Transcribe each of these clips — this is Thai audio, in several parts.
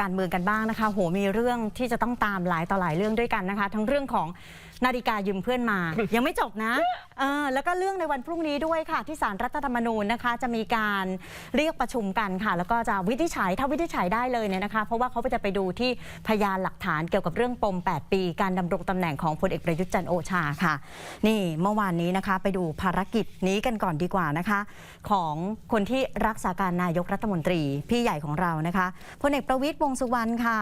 การเมืองกันบ้างนะคะ โห มีเรื่องที่จะต้องตามหลายต่อหลายเรื่องด้วยกันนะคะ ทั้งเรื่องของนาฬิกายืมเพื่อนมา ยังไม่จบนะเออแล้วก็เรื่องในวันพรุ่งนี้ด้วยค่ะ ที่สารรัฐธรรมนูญนะคะ จะมีการเรียกประชุมกันค่ะ แล้วก็จะวินิจฉัยถ้าวินิจฉัยได้เลยเนี่ยนะคะ เพราะว่าเขาจะไปดูที่พยานหลักฐานเกี่ยวกับเรื่องปม 8 ปี การดำรงตำแหน่งของพลเอกประยุทธ์จันโอชาค่ะ นี่เมื่อวานนี้นะคะ ไปดูภารกิจนี้กันก่อนดีกว่านะคะ ของคนที่รักษาการนายกรัฐมนตรีพี่ใหญ่ของเรานะคะพลเอกประวิตยวงสุวรรณค่ะ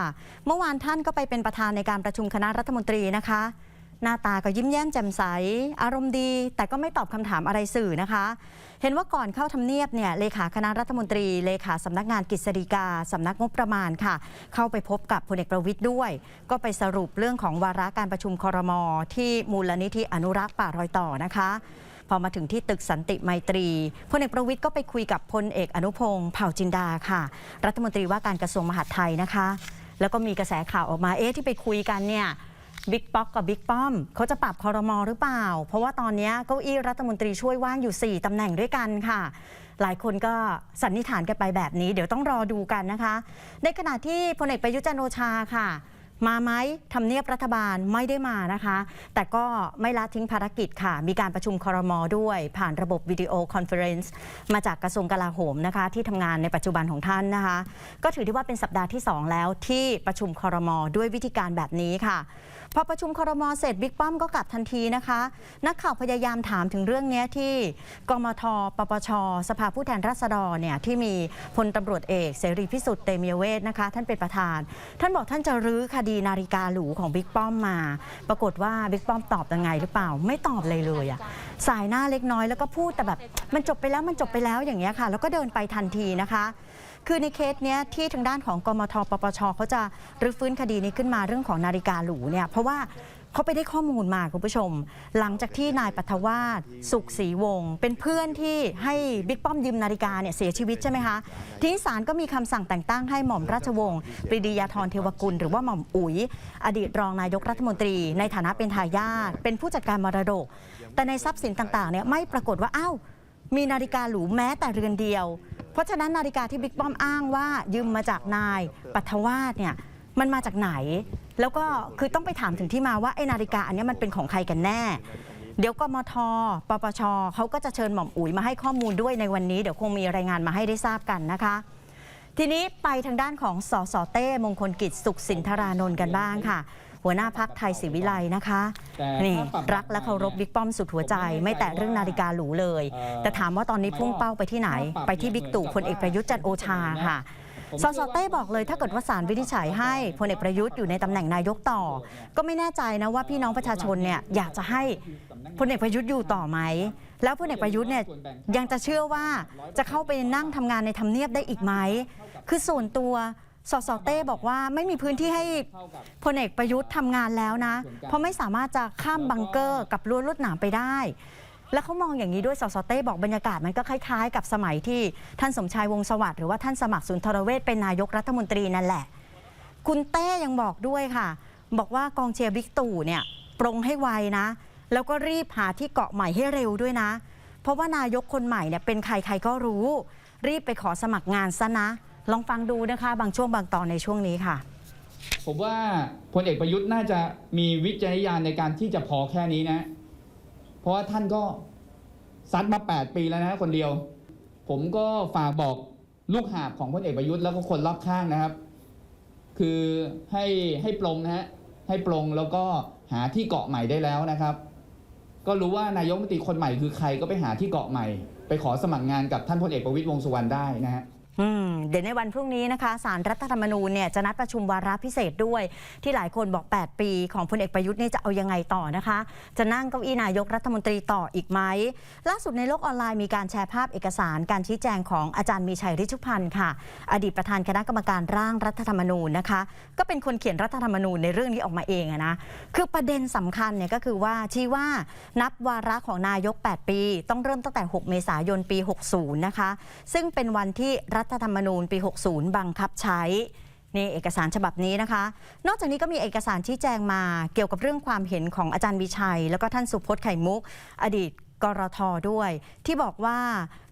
เมื่อวานท่านก็ไปเป็นประธานในการประชุมคณะรัฐมนตรีนะคะ หน้าตาก็ยิ้มแย้มแจ่มใส อารมณ์ดี แต่ก็ไม่ตอบคำถามอะไรสื่อนะคะ เห็นว่าก่อนเข้าทำเนียบเนี่ยเลขาคณะรัฐมนตรี เลขาสำนักงานกฤษฎีกาสำนักงบประมาณค่ะ เข้าไปพบกับพลเอกประวิตยด้วย ก็ไปสรุปเรื่องของวาระการประชุมครมที่มูลนิธิอนุรักษ์ป่ารอยต่อนะคะ อมาถึงที่ตึกสันติไมตรีพลเอกประวิตยก็ไปคุยกับพลเอกอนุพงศ์เผ่าจินดาค่ะ รัฐมนตรีว่าการกระทรวงมหาดไทยนะคะ แล้วก็มีกระแสข่าวออกมาเอ๊ะที่ไปคุยกันเนี่ยบิ๊กป๊อกกับบิ๊กป้อมเขาจะปรับคอรมอหรือเปล่า เพราะว่าตอนนี้เก้าอี้รัฐมนตรีช่วยว่างอยู่ 4ตำแหน่งด้วยกันค่ะ หลายคนก็สันนิษฐานกันไปแบบนี้ เดี๋ยวต้องรอดูกันนะคะ ในขณะที่พลเอกประยุจันโอชาค่ะ มาไหมทำเนียบรัฐบาลไม่ได้มานะคะ แต่ก็ไม่ละทิ้งภารกิจค่ะ มีการประชุมคอรมอด้วย ผ่านระบบวิดีโอคอนเฟอเรนซ์มาจากกระทรวงกลาโหมนะคะ ที่ทำงานในปัจจุบันของท่านนะคะ ก็ถือได้ว่าเป็นสัปดาห์ที่ 2 แล้วที่ประชุมคอรมอด้วยวิธีการแบบนี้ค่ะพอประชุมคอรมอเสร็จบิ๊กป้อมก็กลับทันทีนะคะ นักข่าวพยายามถามถึงเรื่องนี้ที่กมทปปช สภาผู้แทนราษฎรเนี่ยที่มีพลตำรวจเอกเสรีพิสุทธิ์เตมียเวทนะคะ ท่านเป็นประธาน ท่านบอกท่านจะรื้อคดีนาฬิกาหรูของบิ๊กป้อมมา ปรากฏว่าบิ๊กป้อมตอบยังไงหรือเปล่า ไม่ตอบเลยเลยอะสายหน้าเล็กน้อยแล้วก็พูดแต่แบบ มันจบไปแล้วมันจบไปแล้วอย่างเงี้ยค่ะ แล้วก็เดินไปทันทีนะคะ คือในเคสเนี้ยที่ทางด้านของกมทปปชเขาจะรื้อฟื้นคดีนี้ขึ้นมาเรื่องของนาฬิกาหรูเนี่ยเพราะว่า เขาไปได้ข้อมูลมาคุณผู้ชม หลังจากที่นายปัทวาสสุขศรีวงศ์เป็นเพื่อนที่ให้บิ๊กป้อมยืมนาฬิกาเนี่ยเสียชีวิตใช่ไหมคะทีนี้ศาลก็มีคำสั่งแต่งตั้งให้หม่อมราชวงศ์ปรีดียาธรเทวกุล หรือว่าหม่อมอุ๋ย อดีตรองนายกรัฐมนตรี ในฐานะเป็นทายาทเป็นผู้จัดการมรดก แต่ในทรัพย์สินต่างๆเนี่ยไม่ปรากฏว่าอ้าวมีนาฬิกาหรูแม้แต่เรือนเดียว เพราะฉะนั้นนาฬิกาที่บิ๊กป้อมอ้างว่ายืมมาจากนายปัทวาสเนี่ย มันมาจากไหน แล้วก็คือต้องไปถามถึงที่มาว่าไอ้นาฬิกาอันเนี้ยมันเป็นของใครกันแน่ เดี๋ยวกมทปปชเขาก็จะเชิญหม่อมอุ๋ยมาให้ข้อมูลด้วยในวันนี้ เดี๋ยวคงมีรายงานมาให้ได้ทราบกันนะคะ ทีนี้ไปทางด้านของสสเต้มงคลกิจสุขสินธารานนท์กันบ้างค่ะหัวหน้าพักไทยศรีวิไลนะคะนี่รักและเคารพบิ๊กป้อมสุดหัวใจ ไม่แต่เรื่องนาฬิกาหรูเลย แต่ถามว่าตอนนี้พุ่งเป้าไปที่ไหน ไปที่บิ๊กตู่พลเอกประยุทธ์จันทร์โอชาค่ะ สสเต้บอกเลยถ้าเกิดว่าศาลวินิจฉัยให้พลเอกประยุทธ์อยู่ในตำแหน่งนายกต่อ ก็ไม่แน่ใจนะว่าพี่น้องประชาชนเนี่ยอยากจะให้พลเอกประยุทธ์อยู่ต่อไหมแล้วพลเอกประยุทธ์เนี่ยยังจะเชื่อว่าจะเข้าไปนั่งทำงานในทำเนียบได้อีกไหมคือส่วนตัวสสเต้บอกว่าไม่มีพื้นที่ให้พลเอกประยุทธ์ทำงานแล้วนะ เพราะไม่สามารถจะข้ามบังเกอร์กับรั้วลวดหนามไปได้ แล้วเขามองอย่างนี้ด้วยสสเต้บอกบรรยากาศมันก็คล้ายๆ กับสมัยที่ท่านสมชายวงสวัสดิ์หรือว่าท่านสมัครสุนทรเวชเป็นนายกรัฐมนตรีนั่นแหละ คุณเต้ยังบอกด้วยค่ะ บอกว่ากองเชียร์บิ๊กตู่เนี่ยปรงให้ไวนะ แล้วก็รีบหาที่เกาะใหม่ให้เร็วด้วยนะ เพราะว่านายกคนใหม่เนี่ยเป็นใครใครก็รู้ รีบไปขอสมัครงานซะนะ ลองฟังดูนะคะ บางช่วงบางตอนในช่วงนี้ค่ะผมว่าพลเอกประยุทธ์น่าจะมีวิจารณญาณในการที่จะพอแค่นี้นะ เพราะว่าท่านก็ซัดมา 8 ปีแล้วนะคนเดียว ผมก็ฝากบอกลูกหาบของพลเอกประยุทธ์แล้วก็คนรอบข้างนะครับ คือให้ให้ปลงนะฮะให้ปลงแล้วก็หาที่เกาะใหม่ได้แล้วนะครับ ก็รู้ว่านายกมตรีคนใหม่คือใครก็ไปหาที่เกาะใหม่ ไปขอสมัครงานกับท่านพลเอกประวิตยวงสุวรรณได้นะฮะ อืมเดี๋ยวในวันพรุ่งนี้นะคะสารรัฐธรรมนูญเนี่ยจะนัดประชุมวาระพิเศษด้วย ที่หลายคนบอก 8 ปี ของพลเอกประยุทธ์นี่จะเอายังไงต่อนะคะ จะนั่งเก้าอี้นายกรัฐมนตรีต่ออีกไหมล่าสุดในโลกออนไลน์มีการแชร์ภาพเอกสารการชี้แจงของอาจารย์มีชัยฤชุพันธ์ค่ะ อดีตประธานคณะกรรมการร่างรัฐธรรมนูญนะคะ ก็เป็นคนเขียนรัฐธรรมนูญในเรื่องนี้ออกมาเองอะนะคือประเด็นสำคัญเนี่ยก็คือว่าชี้ว่านับวาระของนายก 8 ปี ต้องเริ่มตั้งแต่ 6 เมษายนปี 60 นะคะ ซึ่งเป็นวันที่รัฐธรรมนูญปี 60 บังคับใช้นี่เอกสารฉบับนี้นะคะ นอกจากนี้ก็มีเอกสารชี้แจงมาเกี่ยวกับเรื่องความเห็นของอาจารย์วิชัย แล้วก็ท่านสุพจน์ไข่มุก อดีตกรทด้วย ที่บอกว่า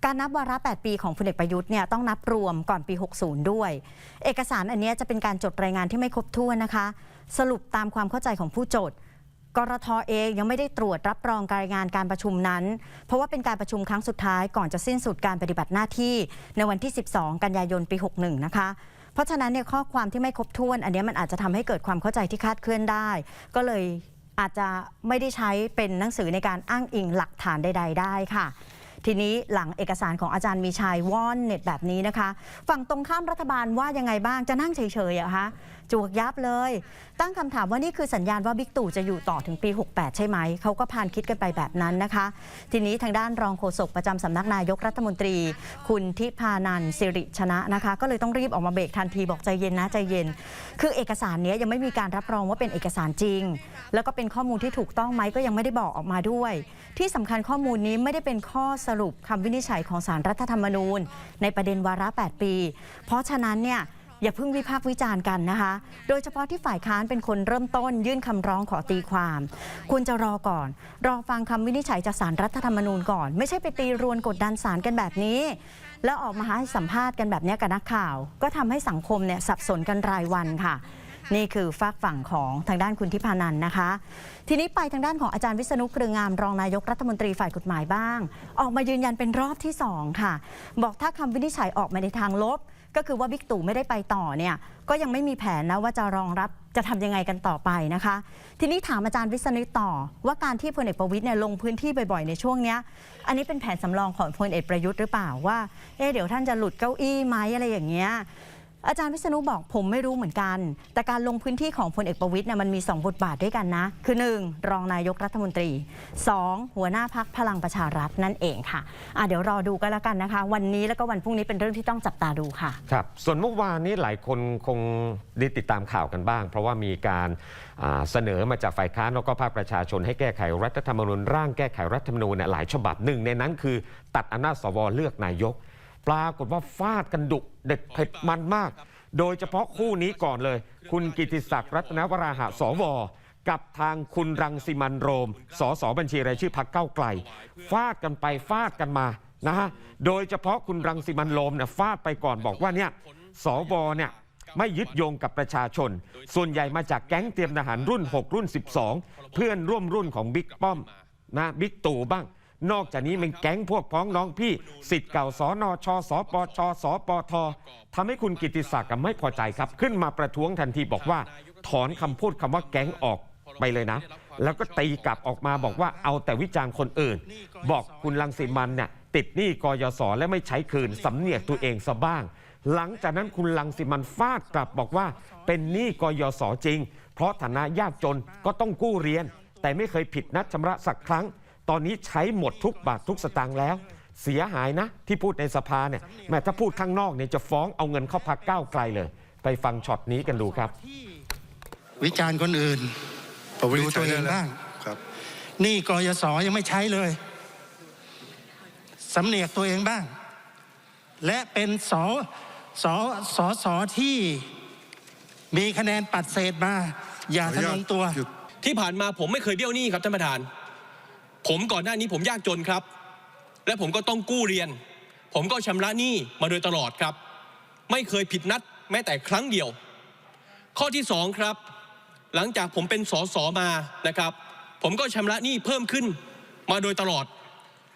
การนับวาระ 8 ปีของพลเอกประยุทธ์เนี่ยต้องนับรวมก่อนปี 60 ด้วย เอกสารอันนี้จะเป็นการจดรายงานที่ไม่ครบถ้วนนะคะ สรุปตามความเข้าใจของผู้จด กรทเองยังไม่ได้ตรวจรับรองการงานการประชุมนั้น เพราะว่าเป็นการประชุมครั้งสุดท้ายก่อนจะสิ้นสุดการปฏิบัติหน้าที่ในวันที่ 12 กันยายนปี 61 นะคะเพราะฉะนั้นเนี่ยข้อความที่ไม่ครบถ้วน อันนี้มันอาจจะทำให้เกิดความเข้าใจที่คาดเคลื่อนได้ ก็เลยอาจจะไม่ได้ใช้เป็นหนังสือในการอ้างอิงหลักฐานใด ๆ ได้ค่ะ ทีนี้หลังเอกสารของอาจารย์มีชัยว่อนเน็ตแบบนี้นะคะ ฝั่งตรงข้ามรัฐบาลว่ายังไงบ้างจะนั่งเฉยๆเหรอะคะจวกยับเลย ตั้งคำถามว่านี่คือสัญญาณว่าบิ๊กตู่จะอยู่ต่อถึงปี 68 ใช่ไหม เขาก็พานคิดกันไปแบบนั้นนะคะ ทีนี้ทางด้านรองโฆษกประจำสำนักนายกรัฐมนตรี คุณทิพานันท์สิริชนะนะคะ ก็เลยต้องรีบออกมาเบรกทันทีบอกใจเย็นนะใจเย็น คือเอกสารนี้ยังไม่มีการรับรองว่าเป็นเอกสารจริง แล้วก็เป็นข้อมูลที่ถูกต้องไหมก็ยังไม่ได้บอกออกมาด้วย ที่สำคัญข้อมูลนี้ไม่ได้เป็นข้อสรุปคำวินิจฉัยของสารรัฐธรรมนูญ ในประเด็นวาระ 8 ปี เพราะฉะนั้นเนี่ยอย่าเพิ่งวิพากษ์วิจารณ์กันนะคะ โดยเฉพาะที่ฝ่ายค้านเป็นคนเริ่มต้นยื่นคำร้องขอตีความ คุณจะรอก่อน รอฟังคำวินิจฉัยจากสารรัฐธรรมนูญก่อน ไม่ใช่ไปตีรวนกดดันสารกันแบบนี้ แล้วออกมาให้สัมภาษณ์กันแบบนี้กับนักข่าว ก็ทำให้สังคมเนี่ยสับสนกันรายวันค่ะ นี่คือฝากฝั่งของทางด้านคุณทิพานันท์นะคะ ทีนี้ไปทางด้านของอาจารย์วิษณุเครืองามรองนายกรัฐมนตรีฝ่ายกฎหมายบ้าง ออกมายืนยันเป็นรอบที่ 2 ค่ะ บอกถ้าคำวินิจฉัยออกมาในทางลบ ก็คือว่าบิ๊กตู่ไม่ได้ไปต่อเนี่ยก็ยังไม่มีแผนนะว่าจะรองรับจะทำยังไงกันต่อไปนะคะ ทีนี้ถามอาจารย์วิษณุต่อ ว่าการที่พลเอกประวิตยเนี่ยลงพื้นที่บ่อยๆในช่วงเนี้ยอันนี้เป็นแผนสำรองของพลเอกประยุทธ์หรือเปล่าว่าเอ๊ะเดี๋ยวท่านจะหลุดเก้าอี้ไหมอะไรอย่างเงี้ย อาจารย์วิษณุบอกผมไม่รู้เหมือนกัน แต่การลงพื้นที่ของพลเอกประวิตยเนี่ยมันมี 2 บทบาทด้วยกันนะ คือ 1. รองนายกรัฐมนตรี 2. หัวหน้าพักพลังประชารัฐนั่นเองค่ะะเดี๋ยวรอดูกันแล้วกันนะคะ วันนี้แล้วก็วันพรุ่งนี้เป็นเรื่องที่ต้องจับตาดูค่ะครับส่วนเมื่อวานนี้หลายคนคงได้ติดตามข่าวกันบ้าง เพราะว่ามีการเสนอมาจากฝ่ายค้านแล้วก็ภาคประชาชนให้แก้ไขรัฐธรรมนูญร่างแก้ไขรัฐธรรมนูญเนี่ยหลายฉบับหนึ่งในนั้นคือ ตัดอำนาจสวเลือกนายก ปรากฏว่าฟาดกันดุเด็ดเผ็ดมันมาก โดยเฉพาะคู่นี้ก่อนเลย คุณกิติศักดิ์รัตนวราหะสวกับทางคุณรังสิมันโรม สสบัญชีรายชื่อพักเก้าไกล ฟาดกันไปฟาดกันมานะฮะ โดยเฉพาะคุณรังสิมันโรมเนี่ยฟาดไปก่อนบอกว่าเนี่ย สวเนี่ยไม่ยึดโยงกับประชาชน ส่วนใหญ่มาจากแก๊งเตรียมทหารรุ่น 6 รุ่น 12 เพื่อนร่วมรุ่นของบิ๊กป้อมนะบิ๊กตู่บ้าง นอกจากนี้เป็นแก๊งพวกพ้องน้องพี่สิทธิ์เก่าสอนอชสปชสปททำให้คุณกิติศักดิ์ไม่พอใจครับ ขึ้นมาประท้วงทันทีบอกว่า ถอนคำพูดคำว่าแก๊งออกไปเลยนะ แล้วก็ตีกลับออกมาบอกว่าเอาแต่วิจารณ์คนอื่น บอกคุณลังสิมันเนี่ยติดหนี้กยศและไม่ใช้คืนสำเนียกตัวเองซะบ้าง หลังจากนั้นคุณลังสิมันฟาดกลับบอกว่า เป็นหนี้กยศจริง เพราะฐานะยากจนก็ต้องกู้เรียน แต่ไม่เคยผิดนัดชำระสักครั้ง ตอนนี้ใช้หมดทุกบาททุกสตางค์แล้ว เสียหายนะ ที่พูดในสภาเนี่ยแม้ถ้าพูดข้างนอกเนี่ยจะฟ้องเอาเงินเข้าพักก้าวไกลเลย ไปฟังช็อตนี้กันดูครับ วิจารณ์คนอื่นผมวิดูนิจตัฉัวยเอได้งแล้วบ้างครับนี่กยศยังไม่ใช้เลยสำเนียกตัวเองบ้าง และเป็นสสสสที่มีคะแนนปัดเศษมา อย่าทะนงตัวหยุดที่ผ่านมาผมไม่เคยเบี้ยวหนี้ครับท่านประธาน ผมก่อนหน้านี้ผมยากจนครับ และผมก็ต้องกู้เรียน ผมก็ชำระหนี้มาโดยตลอดครับ ไม่เคยผิดนัดแม้แต่ครั้งเดียว ข้อที่สองครับ หลังจากผมเป็นสสมานะครับ ผมก็ชำระหนี้เพิ่มขึ้นมาโดยตลอด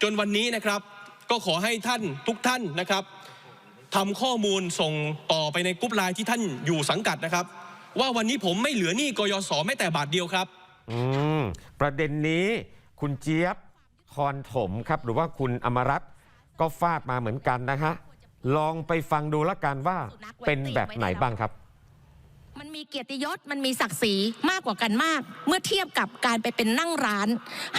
จนวันนี้นะครับ ก็ขอให้ท่านทุกท่านนะครับทำข้อมูลส่งต่อไปในกรุ๊ปไลน์ที่ท่านอยู่สังกัดนะครับ ว่าวันนี้ผมไม่เหลือหนี้กยศแม้แต่บาทเดียวครับ อืม ประเด็นนี้ คุณเจี๊ยบคอนถมครับ หรือว่าคุณอมรัตน์ก็ฟาดมาเหมือนกันนะฮะลองไปฟังดูละกันว่าเป็นแบบไหนบ้างครับ มันมีเกียรติยศมันมีศักดิ์ศรีมากกว่ากันมาก เมื่อเทียบกับการไปเป็นนั่งร้าน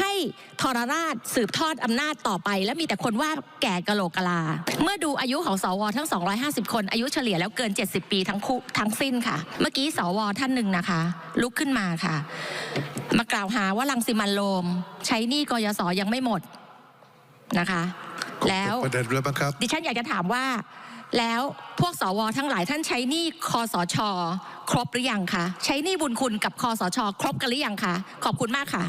ให้ทรราชสืบทอดอำนาจต่อไป และมีแต่คนว่าแก่กะโหลกกะลา เมื่อดูอายุของสวทั้ง 250 คนอายุเฉลี่ยแล้วเกิน 70 ปีทั้งคู่ทั้งสิ้นค่ะ เมื่อกี้สวท่านหนึ่งนะคะ ลุกขึ้นมาค่ะ มากล่าวหาว่าลังสิมันโรมใช้หนี้กยศยังไม่หมดนะคะ แล้วประเด็นด้วยครับ ดิฉันอยากจะถามว่า แล้วพวกสวทั้งหลายท่านใช้หนี้คอสช ครบหรือยังคะใช้หนี้บุญคุณกับคอสช ครบกันหรือยังคะขอบคุณมากค่ะ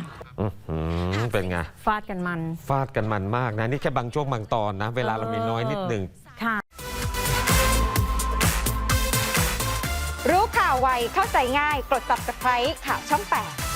เป็นไงฟาดกันมัน ฟาดกันมันมากนะ นี่แค่บางช่วงบางตอนนะ เวลาเรามีน้อยนิดหนึ่งรู้ข่าวไวเข้าใจง่าย กด subscribe ข่าวช่อง 8